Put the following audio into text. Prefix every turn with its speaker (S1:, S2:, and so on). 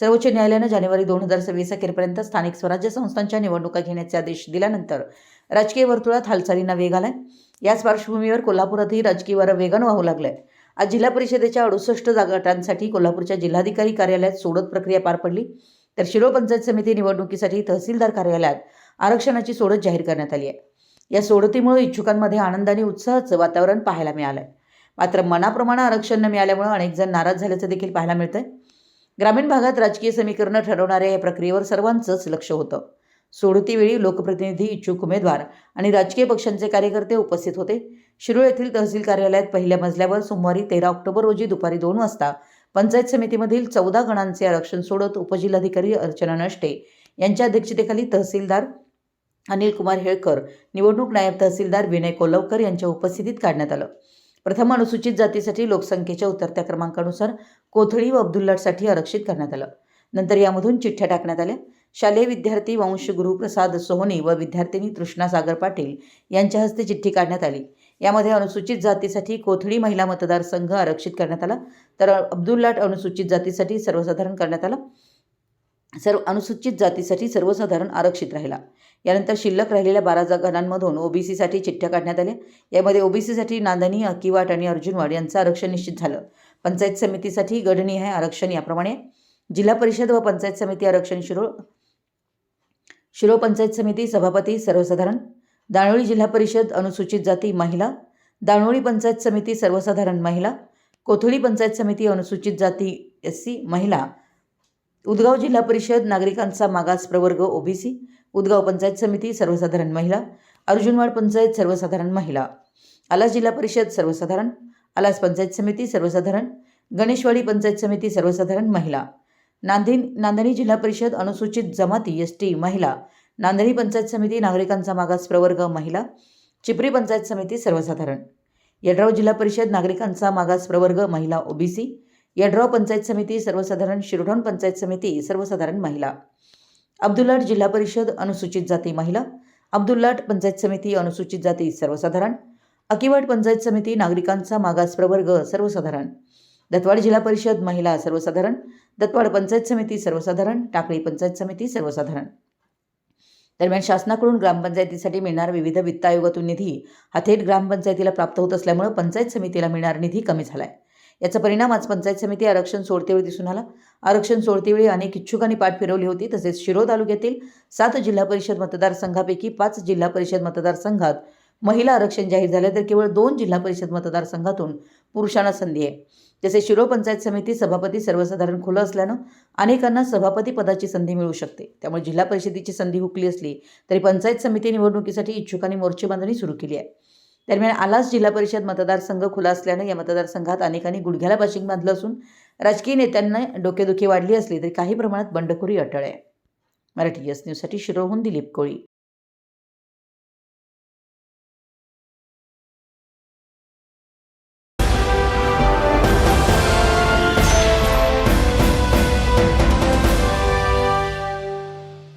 S1: सर्वोच्च न्यायालयानं जानेवारी दोन हजार सव्वीस अखेरपर्यंत स्थानिक स्वराज्य संस्थांच्या निवडणुका घेण्याचे आदेश दिल्यानंतर राजकीय वर्तुळात हालचालींना वेग आलाय. याच पार्श्वभूमीवर कोल्हापुरातही राजकीय वारं वेगानं वाहू लागलंय. आज जिल्हा परिषदेच्या अडुसष्ट जागाटांसाठी कोल्हापूरच्या जिल्हाधिकारी कार्यालयात सोडत प्रक्रिया पार पडली. तर शिरोळ पंचायत समिती निवडणुकीसाठी तहसीलदार कार्यालयात आरक्षणाची सोडत जाहीर करण्यात आली आहे. या सोडतीमुळे इच्छुकांमध्ये आनंद आणि उत्साहाचं वातावरण पाहायला मिळालंय. मात्र मनाप्रमाणे आरक्षण न मिळाल्यामुळे अनेक जण नाराज झाल्याचं देखील पाहायला मिळतंय. ग्रामीण भागात राजकीय समीकरणं ठरवणाऱ्या या प्रक्रियेवर सर्वांचंच लक्ष होतं. सोडतीवेळी लोकप्रतिनिधी इच्छुक उमेदवार आणि राजकीय पक्षांचे कार्यकर्ते उपस्थित होते. शिरूळ येथील तहसील कार्यालयात पहिल्या मजल्यावर सोमवारी तेरा ऑक्टोबर रोजी दुपारी दोन वाजता पंचायत समितीमधील चौदा गणांचे आरक्षण सोडत उपजिल्हाधिकारी अर्चना नष्टे यांच्या अध्यक्षतेखाली तहसीलदार अनिल कुमार हेळकर निवडणूक नायब तहसीलदार विनय कोलवकर यांच्या उपस्थितीत काढण्यात आलं. प्रथम अनुसूचित जातीसाठी लोकसंख्येच्या उतरत्या क्रमांकानुसार कोथळी व अब्दुल्लाटसाठी आरक्षित करण्यात आलं. नंतर यामधून चिठ्ठ्या टाकण्यात आल्या. शालेय विद्यार्थी वंश गुरुप्रसाद सोहनी व विद्यार्थिनी तृष्णा सागर पाटील यांच्या हस्ते चिठ्ठी काढण्यात आली. यामध्ये अनुसूचित जातीसाठी कोथळी महिला मतदारसंघ आरक्षित करण्यात आला. तर अब्दुल्लाट अनुसूचित जातीसाठी सर्वसाधारण करण्यात आला. सर्व अनुसूचित जातीसाठी सर्वसाधारण आरक्षित राहिला. यानंतर शिल्लक राहिलेल्या बारा जागांमधून ओबीसीसाठी चिठ्ठ्या काढण्यात आल्या. यामध्ये ओबीसीसाठी नांदणी अकिवाट आणि अर्जुनवाड यांचं आरक्षण निश्चित झालं. पंचायत समितीसाठी गडनिहाय आरक्षण याप्रमाणे जिल्हा परिषद व पंचायत समिती आरक्षण शिरोळ शिरोळ पंचायत समिती सभापती सर्वसाधारण दाणोळी जिल्हा परिषद अनुसूचित जाती महिला दाणोळी पंचायत समिती सर्वसाधारण महिला कोथळी पंचायत समिती अनुसूचित जाती एस सी महिला उदगाव जिल्हा परिषद नागरिकांचा मागास प्रवर्ग ओबीसी उदगाव पंचायत समिती सर्वसाधारण महिला अर्जुनवाड पंचायत सर्वसाधारण महिला आलास जिल्हा परिषद सर्वसाधारण आलास पंचायत समिती सर्वसाधारण गणेशवाडी पंचायत समिती सर्वसाधारण महिला नांदी नांदणी जिल्हा परिषद अनुसूचित जमाती एस टी महिला नांदणी पंचायत समिती नागरिकांचा मागास प्रवर्ग महिला चिपरी पंचायत समिती सर्वसाधारण यड्राव जिल्हा परिषद नागरिकांचा मागास प्रवर्ग महिला ओबीसी यड्राव पंचायत समिती सर्वसाधारण शिरढोण पंचायत समिती सर्वसाधारण महिला. अब्दुल्लाट जिल्हा परिषद अनुसूचित जाती महिला. अब्दुल्लाट पंचायत समिती अनुसूचित जाती सर्वसाधारण. अकिवाट पंचायत समिती नागरिकांचा मागास प्रवर्ग सर्वसाधारण. दत्तवाड जिल्हा परिषद महिला सर्वसाधारण. दत्तवाड पंचायत समिती सर्वसाधारण. टाकळी पंचायत समिती सर्वसाधारण. दरम्यान शासनाकडून ग्रामपंचायतीसाठी मिळणार विविध वित्त आयोगातून निधी हा थेट ग्रामपंचायतीला प्राप्त होत असल्यामुळे पंचायत समितीला मिळणार निधी कमी झाला आहे याचा परिणाम आज पंचायत समिती आरक्षण सोडतेवेळी दिसून आला. आरक्षण सोडतेवेळी अनेक इच्छुकांनी पाठ फिरवली होती. तसेच शिरो तालुक्यातील सात जिल्हा परिषद मतदारसंघापैकी पाच जिल्हा परिषद मतदारसंघात महिला आरक्षण जाहीर झाले तर केवळ दोन जिल्हा परिषद मतदारसंघातून पुरुषांना संधी आहे. जसे शिरो पंचायत समिती सभापती सर्वसाधारण खुलं असल्यानं अनेकांना सभापती पदाची संधी मिळू शकते. त्यामुळे जिल्हा परिषदेची संधी हुकली असली तरी पंचायत समिती निवडणुकीसाठी इच्छुकांनी मोर्चे बांधणी सुरू केली आहे. दरम्यान आलास जिल्हा परिषद मतदारसंघ खुला असल्यानं या मतदारसंघात अनेकांनी गुडघ्याला पाशिंग बांधलं असून राजकीय नेत्यांना डोकेदुखी वाढली असली तरी काही प्रमाणात बंडखोरी अटळ आहे. मराठी यस न्यूजसाठी शिरोहून दिलीप कोळी.